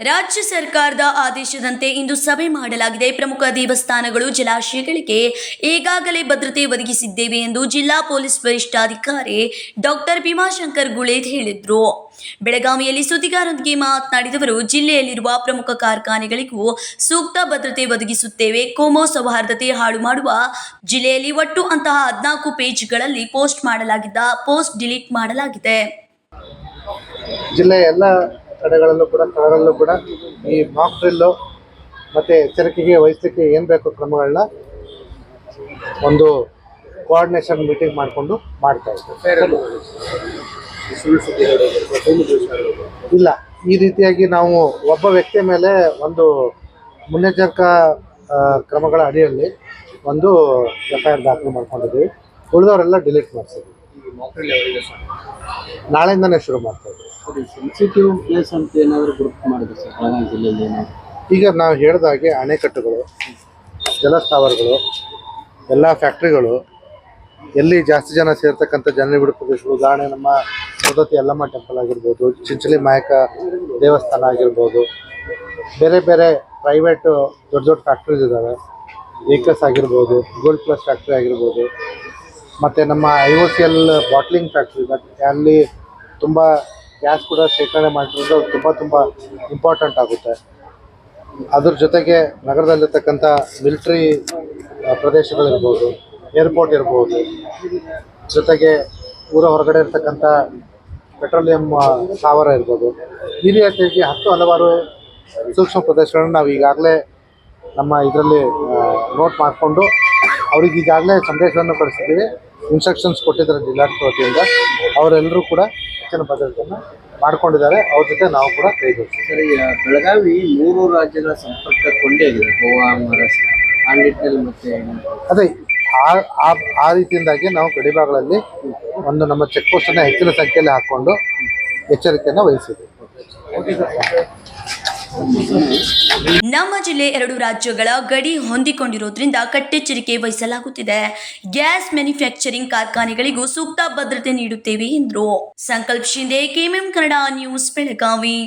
ರಾಜ್ಯ ಸರ್ಕಾರದ ಆದೇಶದಂತೆ ಇಂದು ಸಭೆ ಮಾಡಲಾಗಿದೆ. ಪ್ರಮುಖ ದೇವಸ್ಥಾನಗಳು, ಜಲಾಶಯಗಳಿಗೆ ಈಗಾಗಲೇ ಭದ್ರತೆ ಒದಗಿಸಿದ್ದೇವೆ ಎಂದು ಜಿಲ್ಲಾ ಪೊಲೀಸ್ ವರಿಷ್ಠಾಧಿಕಾರಿ ಡಾಕ್ಟರ್ ಭೀಮಾಶಂಕರ್ ಗುಳೇದ್ ಹೇಳಿದರು. ಬೆಳಗಾವಿಯಲ್ಲಿ ಸುದ್ದಿಗಾರರೊಂದಿಗೆ ಮಾತನಾಡಿದವರು, ಜಿಲ್ಲೆಯಲ್ಲಿರುವ ಪ್ರಮುಖ ಕಾರ್ಖಾನೆಗಳಿಗೂ ಸೂಕ್ತ ಭದ್ರತೆ ಒದಗಿಸುತ್ತೇವೆ. ಕೋಮೋ ಸೌಹಾರ್ದತೆ ಹಾಳು ಮಾಡುವ ಜಿಲ್ಲೆಯಲ್ಲಿ ಒಟ್ಟು ಅಂತಹ ಹದಿನಾಲ್ಕು ಪೇಜ್ಗಳಲ್ಲಿ ಪೋಸ್ಟ್ ಮಾಡಲಾಗಿದ್ದ, ಪೋಸ್ಟ್ ಡಿಲೀಟ್ ಮಾಡಲಾಗಿದೆ. ಜಿಲ್ಲೆಯ ಎಲ್ಲ ಕಡೆಗಳಲ್ಲೂ ಕೂಡ ಸ್ಥಳಗಳಲ್ಲೂ ಕೂಡ ಈ ಮಾಕ್ ಡ್ರಿಲ್ಲು ಮತ್ತು ಎಚ್ಚರಿಕೆಗೆ ವಹಿಸಲಿಕ್ಕೆ ಏನು ಬೇಕು ಕ್ರಮಗಳನ್ನ ಒಂದು ಕೋಆರ್ಡಿನೇಷನ್ ಮೀಟಿಂಗ್ ಮಾಡಿಕೊಂಡು ಮಾಡ್ತಾ ಇದ್ದೀವಿ. ಇಲ್ಲ ಈ ರೀತಿಯಾಗಿ ನಾವು ಒಬ್ಬ ವ್ಯಕ್ತಿಯ ಮೇಲೆ ಒಂದು ಮುನ್ನೆಚ್ಚರಿಕಾ ಕ್ರಮಗಳ ಅಡಿಯಲ್ಲಿ ಒಂದು ಎಫ್ ಐ ಆರ್ ದಾಖಲು ಮಾಡ್ಕೊಂಡಿದ್ದೀವಿ. ಉಳಿದವರೆಲ್ಲ ಡಿಲೀಟ್ ಮಾಡಿಸಿದ್ವಿ ನಾಳೆಯಿಂದನೇ ಶುರು ಮಾಡ್ತಾ ಇದ್ದೀವಿ. ಪ್ಲೇಸ್ ಅಂತ ಏನಾದರೂ ಬೆಳಗಾವಿ ಜಿಲ್ಲೆಯಲ್ಲಿ ಈಗ ನಾವು ಹೇಳಿದಾಗೆ ಅಣೆಕಟ್ಟುಗಳು ಜಲಸ್ಥಾವರಗಳು, ಎಲ್ಲ ಫ್ಯಾಕ್ಟ್ರಿಗಳು ಎಲ್ಲಿ ಜಾಸ್ತಿ ಜನ ಸೇರ್ತಕ್ಕಂಥ ಜನನಿಬಿಡ ಪ್ರದೇಶಗಳು ಉದಾಹರಣೆ ನಮ್ಮ ಸೌದತಿ ಯಲ್ಲಮ್ಮ ಟೆಂಪಲ್ ಆಗಿರ್ಬೋದು, ಚಿಂಚಲಿ ಮಾಯಕ ದೇವಸ್ಥಾನ ಆಗಿರ್ಬೋದು, ಬೇರೆ ಬೇರೆ ಪ್ರೈವೇಟು ದೊಡ್ಡ ದೊಡ್ಡ ಫ್ಯಾಕ್ಟ್ರೀಸ್ ಇದ್ದಾವೆ ಏಕಸ್ ಆಗಿರ್ಬೋದು ಗೋಲ್ಡ್ ಪ್ಲಸ್ ಫ್ಯಾಕ್ಟ್ರಿ ಆಗಿರ್ಬೋದು, ಮತ್ತು ನಮ್ಮ I O C L bottling factory but ಅಲ್ಲಿ ತುಂಬ ಗ್ಯಾಸ್ ಕೂಡ ಶೇಖರಣೆ ಮಾಡಿರೋದು ತುಂಬ ತುಂಬ ಇಂಪಾರ್ಟೆಂಟ್ ಆಗುತ್ತೆ. ಅದ್ರ ಜೊತೆಗೆ ನಗರದಲ್ಲಿರ್ತಕ್ಕಂಥ ಮಿಲಿಟ್ರಿ ಪ್ರದೇಶಗಳಿರ್ಬೋದು ಏರ್ಪೋರ್ಟ್ ಇರ್ಬೋದು, ಜೊತೆಗೆ ಊರ ಹೊರಗಡೆ ಇರ್ತಕ್ಕಂಥ ಪೆಟ್ರೋಲಿಯಂ ಸ್ಥಾವರ ಇರ್ಬೋದು. ಈ ರೀತಿಯಾಗಿ ಹತ್ತು ಹಲವಾರು ಸೂಕ್ಷ್ಮ ಪ್ರದೇಶಗಳನ್ನು ನಾವು ಈಗಾಗಲೇ ನಮ್ಮ ಇದರಲ್ಲಿ ನೋಟ್ ಮಾಡಿಕೊಂಡು ಅವ್ರಿಗೆ ಈಗಾಗಲೇ ಸಂದೇಶವನ್ನು ಕಳಿಸಿದ್ದೀವಿ. ಇನ್ಸ್ಟ್ರಕ್ಷನ್ಸ್ ಕೊಟ್ಟಿದ್ದಾರೆ ಜಿಲ್ಲಾಡಳಿತ ವತಿಯಿಂದ. ಅವರೆಲ್ಲರೂ ಕೂಡ ಹೆಚ್ಚಿನ ಭದ್ರತೆಯನ್ನು ಮಾಡ್ಕೊಂಡಿದ್ದಾರೆ. ಅವ್ರ ಜೊತೆ ನಾವು ಕೂಡ ಕೈ ಜೋಡಿಸ್ತೀವಿ ಸರಿ ಬೆಳಗಾವಿ ಮೂರು ರಾಜ್ಯಗಳ ಸಂಪರ್ಕ ಕೊಂಡೇ ಇದೆ ಗೋವಾ ಮಹಾರಾಷ್ಟ್ರ ಆ ನಿಟ್ಟಿನಲ್ಲಿ ಮತ್ತೆ ಅದೇ ಆ ಆ- ಆ ರೀತಿಯಿಂದಾಗಿ ನಾವು ಗಡಿಭಾಗಗಳಲ್ಲಿ ಒಂದು ನಮ್ಮ ಚೆಕ್ ಪೋಸ್ಟನ್ನು ಹೆಚ್ಚಿನ ಸಂಖ್ಯೆಯಲ್ಲಿ ಹಾಕ್ಕೊಂಡು ಎಚ್ಚರಿಕೆಯನ್ನು ವಹಿಸಿದ್ವಿ ನಮ್ಮ ಜಿಲ್ಲೆ ಎರಡು ರಾಜ್ಯಗಳ ಗಡಿ ಹೊಂದಿಕೊಂಡಿರೋದ್ರಿಂದ ಕಟ್ಟೆಚ್ಚರಿಕೆ ವಹಿಸಲಾಗುತ್ತಿದೆ. ಗ್ಯಾಸ್ ಮ್ಯಾನುಫ್ಯಾಕ್ಚರಿಂಗ್ ಕಾರ್ಖಾನೆಗಳಿಗೂ ಸೂಕ್ತ ಭದ್ರತೆ ನೀಡುತ್ತೇವೆ ಎಂದರು. Sankalp Shinde KMM Kannada news, Belagavi.